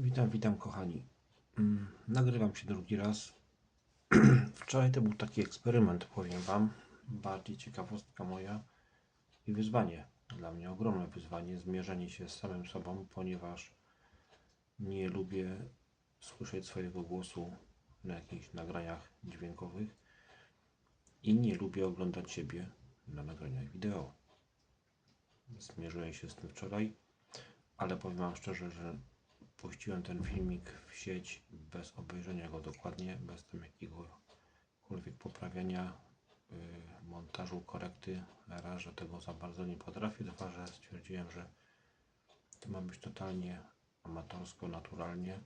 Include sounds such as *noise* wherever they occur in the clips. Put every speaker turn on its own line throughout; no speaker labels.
Witam, witam kochani. Mm, Nagrywam się drugi raz. *clears throat* Wczoraj to był taki eksperyment, powiem Wam. Bardziej ciekawostka moja i wyzwanie. Dla mnie ogromne wyzwanie, zmierzenie się z samym sobą, ponieważ nie lubię słyszeć swojego głosu na jakichś nagraniach dźwiękowych i nie lubię oglądać siebie na nagraniach wideo. Zmierzyłem się z tym wczoraj, ale powiem Wam szczerze, że puściłem ten filmik w sieć bez obejrzenia go dokładnie, bez tam jakiegokolwiek poprawiania, yy, montażu, korekty. Raz, że tego za bardzo nie potrafię, dwa, że stwierdziłem, że to ma być totalnie amatorsko, naturalnie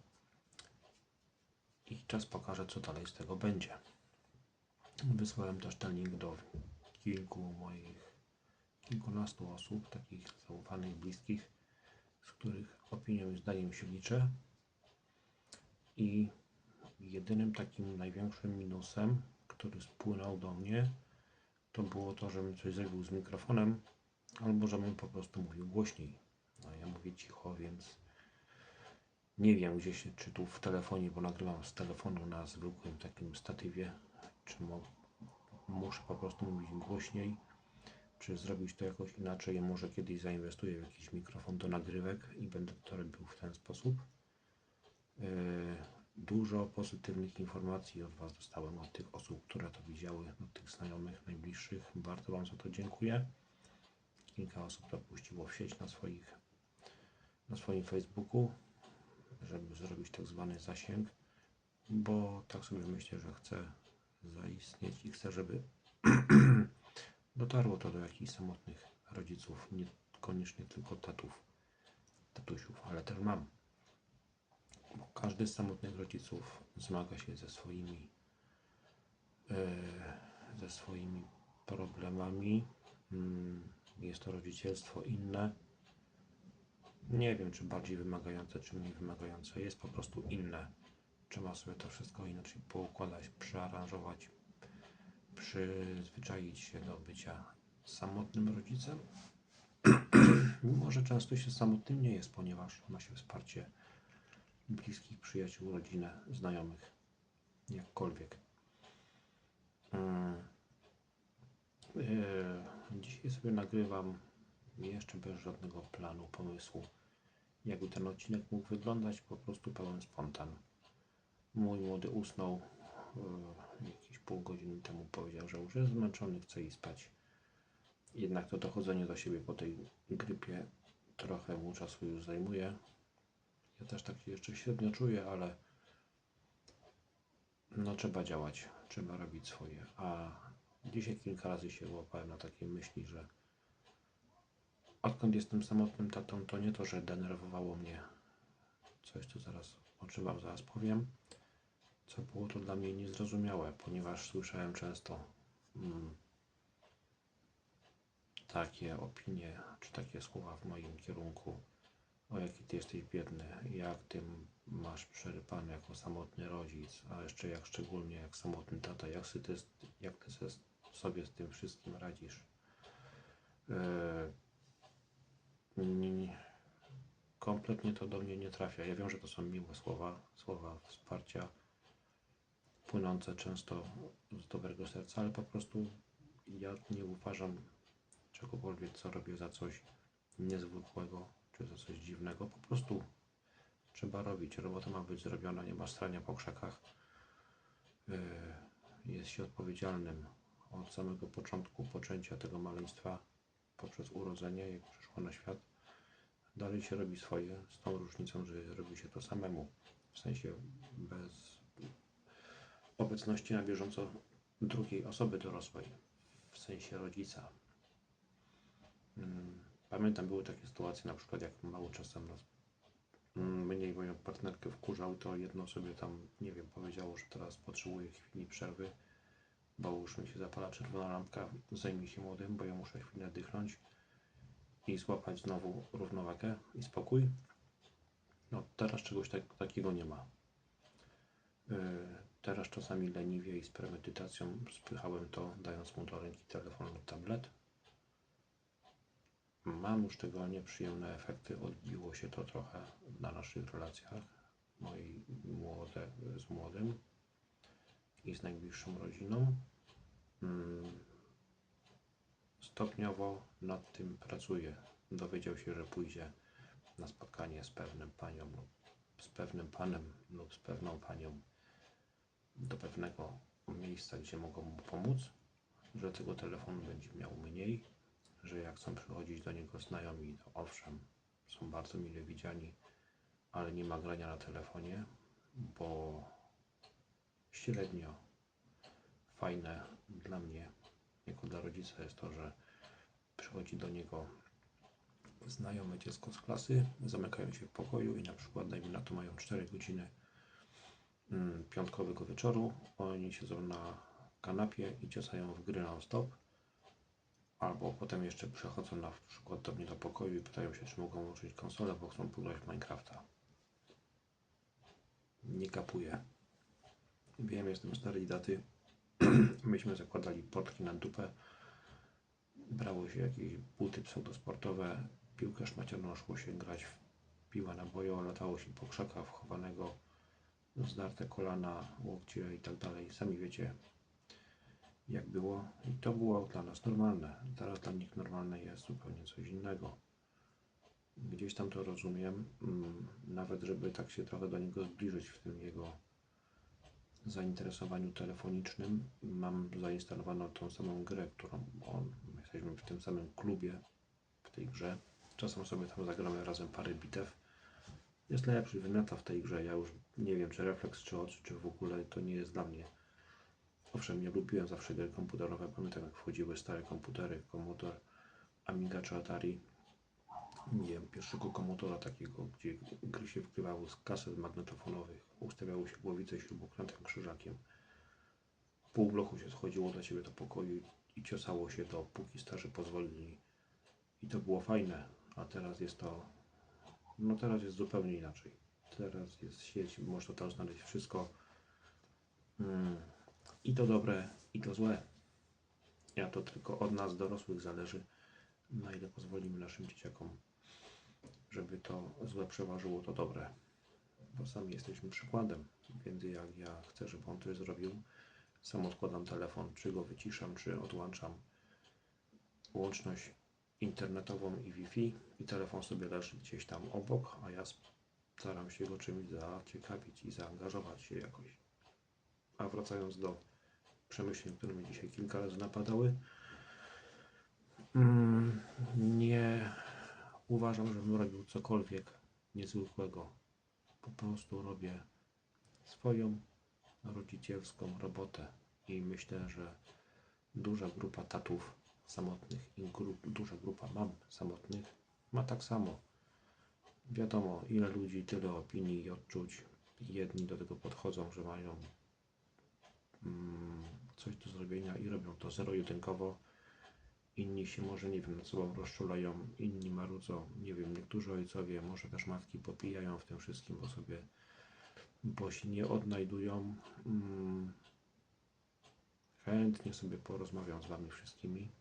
i czas pokaże, co dalej z tego będzie. Wysłałem też ten link do kilku moich, kilkunastu osób, takich zaufanych, bliskich, z których opinią i zdaniem się liczę. I jedynym takim największym minusem, który spłynął do mnie, to było to, żebym coś zrobił z mikrofonem, albo żebym po prostu mówił głośniej. No ja mówię cicho, więc nie wiem gdzie się, czy tu w telefonie, bo nagrywam z telefonu na zwykłym takim statywie, czy mo- muszę po prostu mówić głośniej, czy zrobić to jakoś inaczej. Może kiedyś zainwestuję w jakiś mikrofon do nagrywek i będę to robił w ten sposób. Yy, Dużo pozytywnych informacji od Was dostałem, od tych osób, które to widziały, od tych znajomych, najbliższych. Bardzo Wam za to dziękuję. Kilka osób to puściło w sieć na, swoich, na swoim Facebooku, żeby zrobić tak zwany zasięg, bo tak sobie myślę, że chcę zaistnieć i chcę, żeby *clears throat* dotarło to do jakichś samotnych rodziców, niekoniecznie tylko tatów, tatusiów, ale też mam. Bo każdy z samotnych rodziców zmaga się ze swoimi e, ze swoimi problemami. Mm, Jest to rodzicielstwo inne. Nie wiem, czy bardziej wymagające, czy mniej wymagające. Jest po prostu inne. Trzeba sobie to wszystko inaczej poukładać, przearanżować, przyzwyczaić się do bycia samotnym rodzicem. *clears throat* Mimo, że często się samotnym nie jest, ponieważ ma się wsparcie bliskich, przyjaciół, rodzinę, znajomych, jakkolwiek. Mm. Yy, Dzisiaj sobie nagrywam jeszcze bez żadnego planu, pomysłu, jakby ten odcinek mógł wyglądać, po prostu pełen spontan. Mój młody usnął jakieś pół godziny temu, powiedział, że już jest zmęczony, chce iść spać. Jednak to dochodzenie do siebie po tej grypie trochę mu czasu już zajmuje. Ja też tak się jeszcze średnio czuję, ale no trzeba działać, trzeba robić swoje. A dzisiaj kilka razy się łapałem na takiej myśli, że odkąd jestem samotnym tatą, to nie to, że denerwowało mnie coś, co zaraz, o czym wam zaraz powiem, co było to dla mnie niezrozumiałe, ponieważ słyszałem często mm, takie opinie, czy takie słowa w moim kierunku, o jaki ty jesteś biedny, jak ty masz przerypane jako samotny rodzic, a jeszcze jak szczególnie jak samotny tata, jak, ty, jak ty sobie z tym wszystkim radzisz. Yy, nie- kompletnie to do mnie nie trafia. Ja wiem, że to są miłe słowa, słowa wsparcia, płynące często z dobrego serca, ale po prostu ja nie uważam czegokolwiek, co robię za coś niezwykłego, czy za coś dziwnego. Po prostu trzeba robić. Robota ma być zrobiona, nie ma strania po krzakach. Yy, Jest się odpowiedzialnym od samego początku poczęcia tego maleństwa poprzez urodzenie, jak przyszło na świat. Dalej się robi swoje, z tą różnicą, że robi się to samemu. W sensie bez obecności na bieżąco drugiej osoby dorosłej, w sensie rodzica. Mm, Pamiętam, były takie sytuacje, na przykład jak mało czasem nas mm, mnie i moją partnerkę wkurzał, to jedno sobie tam, nie wiem, powiedziało, że teraz potrzebuje chwili przerwy, bo już mi się zapala czerwona lampka, zajmij się młodym, bo ja muszę chwilę dychnąć i złapać znowu równowagę i spokój. No teraz czegoś tak, takiego nie ma. Yy, Teraz czasami leniwie i z premedytacją spychałem to, dając mu do ręki telefon lub tablet. Mam już tego nieprzyjemne efekty, odbiło się to trochę na naszych relacjach, mojej młode, z młodym i z najbliższą rodziną. Mm, Stopniowo nad tym pracuję. Dowiedział się, że pójdzie na spotkanie z pewnym panią lub z pewnym panem lub z pewną panią do pewnego miejsca, gdzie mogą mu pomóc, że tego telefonu będzie miał mniej, że jak chcą przychodzić do niego znajomi, to owszem, są bardzo mile widziani, ale nie ma grania na telefonie, bo średnio fajne dla mnie, jako dla rodzica jest to, że przychodzi do niego znajome dziecko z klasy, zamykają się w pokoju i na przykład, dajmy na to, mają 4 godziny piątkowego wieczoru, oni siedzą na kanapie i ciosają w gry non-stop, albo potem jeszcze przechodzą na przykład do mnie do pokoju i pytają się, czy mogą włączyć konsolę, bo chcą pograć w Minecrafta. Nie kapuję. Wiem, jestem starej daty. *clears throat* Myśmy zakładali portki na dupę. Brało się jakieś buty pseudosportowe, piłkę szmacianą, szło się grać w piła na bojo, latało się po krzakach wchowanego, zdarte kolana, łokcie i tak dalej. Sami wiecie, jak było. I to było dla nas normalne. Teraz dla nich normalne jest zupełnie coś innego. Gdzieś tam to rozumiem, mm, nawet żeby tak się trochę do niego zbliżyć w tym jego zainteresowaniu telefonicznym. Mam zainstalowaną tą samą grę, którą on, my jesteśmy w tym samym klubie w tej grze. Czasem sobie tam zagramy razem parę bitew. Jest najlepszy wymiata w tej grze. Ja już nie wiem, czy refleks, czy oczy, czy w ogóle to nie jest dla mnie. Owszem, nie lubiłem zawsze gry komputerowe. Pamiętam, jak wchodziły stare komputery, Commodore, Amiga czy Atari. Nie wiem, pierwszego komputora takiego, gdzie gry się wgrywało z kaset magnetofonowych, ustawiało się głowicę śrubokrętem, krzyżakiem. Pół bloku się schodziło do siebie do pokoju i ciosało się dopóki starzy pozwolili. I to było fajne, a teraz jest to, no teraz jest zupełnie inaczej. Teraz jest sieć, można tam znaleźć wszystko. Mm. I to dobre, i to złe. Ja to tylko od nas dorosłych zależy, na ile pozwolimy naszym dzieciakom, żeby to złe przeważyło to dobre. Bo sami jesteśmy przykładem, więc jak ja chcę, żeby on coś zrobił, sam odkładam telefon, czy go wyciszam, czy odłączam łączność internetową i Wi-Fi i telefon sobie leży gdzieś tam obok, a ja staram się go czymś zaciekawić i zaangażować się jakoś. A wracając do przemyśleń, które mnie dzisiaj kilka razy napadały, mm, nie uważam, żebym robił cokolwiek niezwykłego. Po prostu robię swoją rodzicielską robotę i myślę, że duża grupa tatów samotnych i duża grupa mam samotnych ma tak samo. Wiadomo, ile ludzi, tyle opinii i odczuć. Jedni do tego podchodzą, że mają mm, coś do zrobienia i robią to zero-jedynkowo. Inni się może, nie wiem, nad sobą rozczulają, inni marudzą, nie wiem, niektórzy ojcowie, może też matki popijają w tym wszystkim, bo sobie, bo się nie odnajdują. Mm, chętnie sobie porozmawiam z Wami wszystkimi.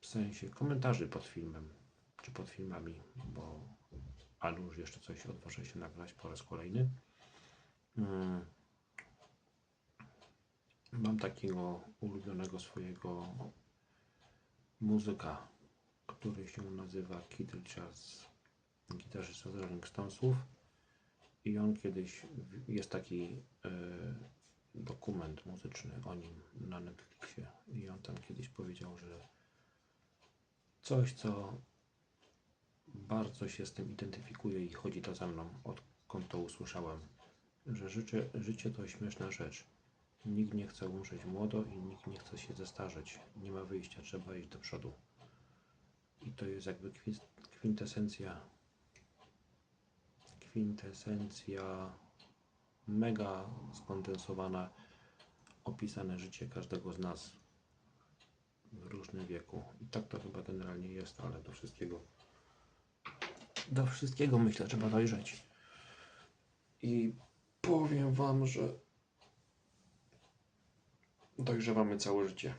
W sensie komentarzy pod filmem, czy pod filmami, bo ale już jeszcze coś odważę się nagrać po raz kolejny. Mm. Mam takiego ulubionego swojego muzyka, który się nazywa Kid Richards, gitarzysta z Rolling Stonesów. I on kiedyś, jest taki e, dokument muzyczny o nim na Netflixie. I on tam kiedyś powiedział, że coś, co bardzo się z tym identyfikuje i chodzi to za mną, odkąd to usłyszałem, że życie, życie to śmieszna rzecz. Nikt nie chce umrzeć młodo i nikt nie chce się zestarzeć. Nie ma wyjścia, trzeba iść do przodu. I to jest jakby kwi- kwintesencja, kwintesencja mega skondensowana, opisane życie każdego z nas w różnym wieku. I tak to chyba generalnie jest, ale do wszystkiego, do wszystkiego myślę, trzeba dojrzeć. I powiem Wam, że dojrzewamy całe życie.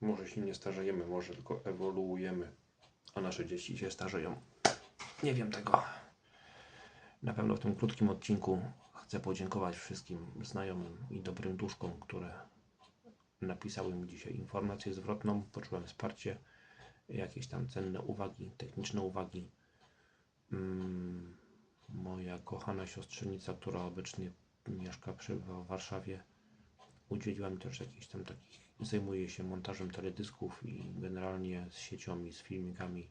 Może się nie starzejemy, może tylko ewoluujemy, a nasze dzieci się starzeją. Nie wiem tego. Na pewno w tym krótkim odcinku chcę podziękować wszystkim znajomym i dobrym duszkom, które napisały mi dzisiaj informację zwrotną. Poczułem wsparcie, jakieś tam cenne uwagi, techniczne uwagi. Mm, moja kochana siostrzenica, która obecnie mieszka, przebywa w Warszawie, udzieliła mi też jakichś tam takich, zajmuje się montażem teledysków i generalnie z siecią z filmikami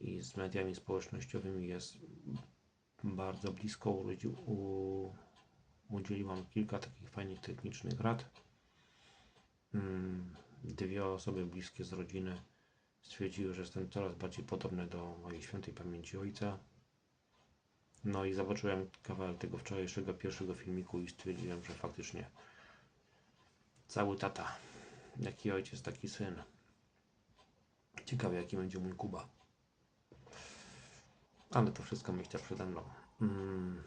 i z mediami społecznościowymi jest bardzo blisko. Urodzi, u, udzieliłam kilka takich fajnych technicznych rad. Mm, Dwie osoby bliskie z rodziny stwierdziły, że jestem coraz bardziej podobny do mojej świętej pamięci ojca. No i zobaczyłem kawałek tego wczorajszego pierwszego filmiku i stwierdziłem, że faktycznie cały tata, jaki ojciec, taki syn. Ciekawe, jaki będzie mój Kuba. Ale to wszystko myślę przede mną. Mm,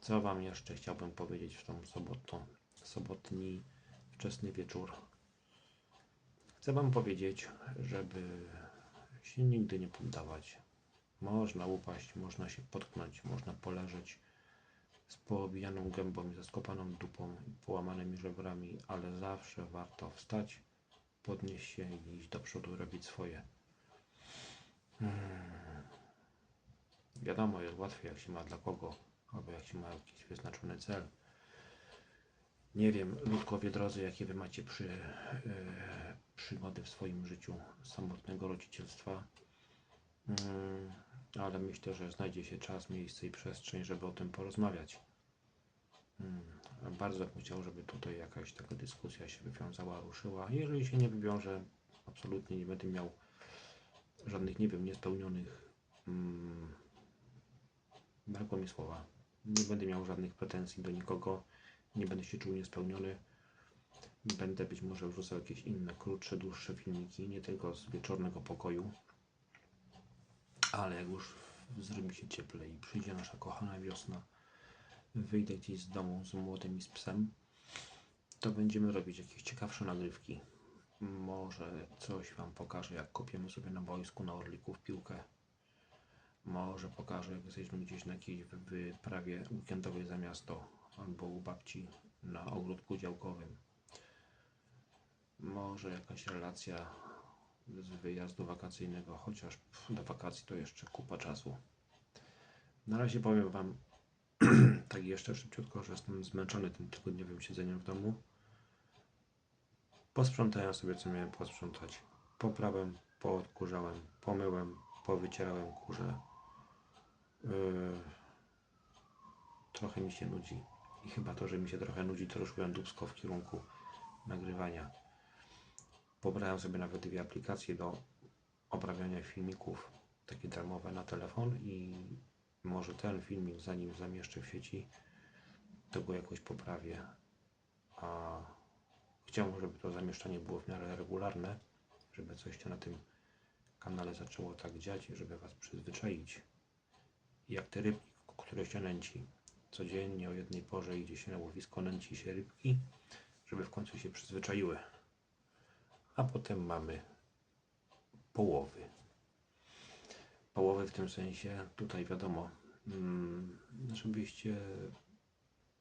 Co Wam jeszcze chciałbym powiedzieć w tą sobotę, sobotni wczesny wieczór? Chcę Wam powiedzieć, żeby się nigdy nie poddawać. Można upaść, można się potknąć, można poleżeć z poobijaną gębą i zaskopaną dupą i połamanymi żebrami, ale zawsze warto wstać, podnieść się i iść do przodu, robić swoje. Wiadomo, jest łatwiej, jak się ma dla kogo, albo jak się ma jakiś wyznaczony cel. Nie wiem, ludkowie drodzy, jakie wy macie przy, e, przygody w swoim życiu samotnego rodzicielstwa, Mm, ale myślę, że znajdzie się czas, miejsce i przestrzeń, żeby o tym porozmawiać. Mm, Bardzo bym chciał, żeby tutaj jakaś taka dyskusja się wywiązała, ruszyła. Jeżeli się nie wywiąże, absolutnie nie będę miał żadnych, nie wiem, niespełnionych mm, brakło mi słowa. Nie będę miał żadnych pretensji do nikogo, nie będę się czuł niespełniony. Będę być może wrzucał jakieś inne, krótsze, dłuższe filmiki, nie tylko z wieczornego pokoju. Ale jak już zrobi się cieplej i przyjdzie nasza kochana wiosna, wyjdę gdzieś z domu z młodym i z psem, to będziemy robić jakieś ciekawsze nagrywki. Może coś Wam pokażę, jak kopiemy sobie na boisku na Orliku w piłkę. Może pokażę, jak jesteśmy gdzieś na jakiejś wy- wyprawie weekendowej za miasto albo u babci na ogródku działkowym. Może jakaś relacja z wyjazdu wakacyjnego, chociaż pff, do wakacji to jeszcze kupa czasu. Na razie powiem Wam *clears throat* tak jeszcze szybciutko, że jestem zmęczony tym tygodniowym siedzeniem w domu. Posprzątałem sobie, co miałem posprzątać. Poprałem, poodkurzałem, pomyłem, powycierałem kurze. Yy, trochę mi się nudzi. I chyba to, że mi się trochę nudzi, to ruszyłem dubsko w kierunku nagrywania. Pobrałem sobie nawet dwie aplikacje do obrabiania filmików, takie darmowe na telefon i może ten filmik, zanim zamieszczę w sieci, to go jakoś poprawię. A chciałbym, żeby to zamieszczanie było w miarę regularne, żeby coś się na tym kanale zaczęło tak dziać, żeby Was przyzwyczaić. Jak te rybki, które się nęci. Codziennie o jednej porze idzie się na łowisko, nęci się rybki, żeby w końcu się przyzwyczaiły. A potem mamy połowy. Połowy w tym sensie, tutaj wiadomo, mm, żebyście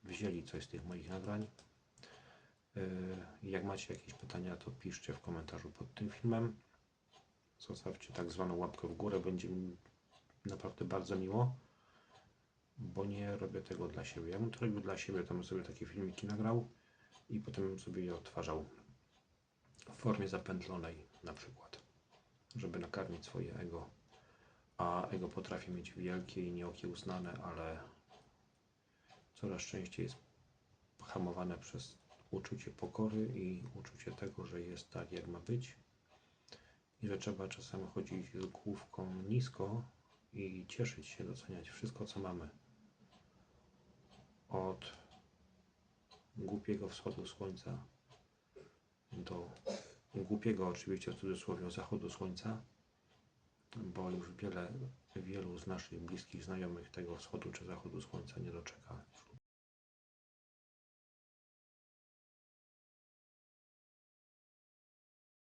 wzięli coś z tych moich nagrań. Yy, Jak macie jakieś pytania, to piszcie w komentarzu pod tym filmem. Zostawcie tak zwaną łapkę w górę, będzie mi naprawdę bardzo miło, bo nie robię tego dla siebie. Ja bym to robił dla siebie, to bym sobie takie filmiki nagrał i potem bym sobie je odtwarzał w formie zapętlonej na przykład, żeby nakarmić swoje ego. A ego potrafi mieć wielkie i nieokiełznane, ale coraz częściej jest hamowane przez uczucie pokory i uczucie tego, że jest tak, jak ma być i że trzeba czasem chodzić z główką nisko i cieszyć się, doceniać wszystko, co mamy. Od głupiego wschodu słońca do głupiego, oczywiście w cudzysłowie, zachodu słońca, bo już wiele, wielu z naszych bliskich znajomych tego wschodu czy zachodu słońca nie doczeka.